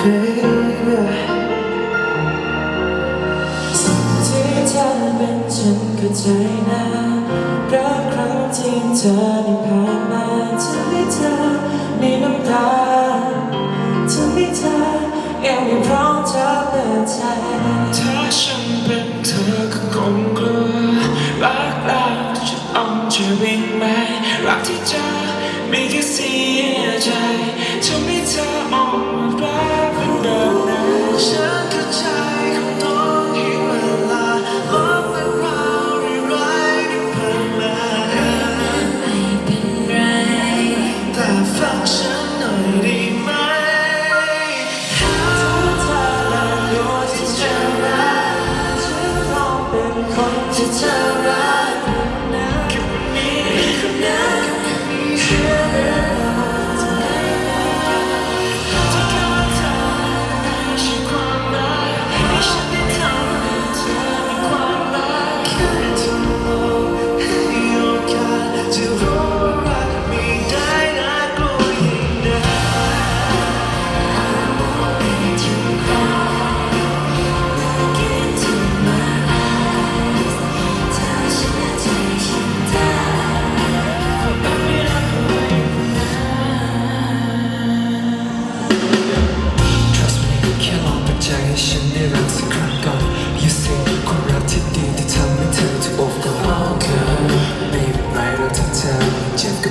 สิ่งที่เธอเป็นฉันเข้าใจนะรักครั้งที่เธอได้ผ่านมาทำให้เธอมีน้ำตาทำให้เธอยังไม่พร้อมจะเปิดใจถ้าฉันเป็นเธอก็คงกลัวรักเราจะอ่อนจะวิ่งไหมรักที่เจอมีแค่เสียใจ 方式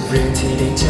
every day.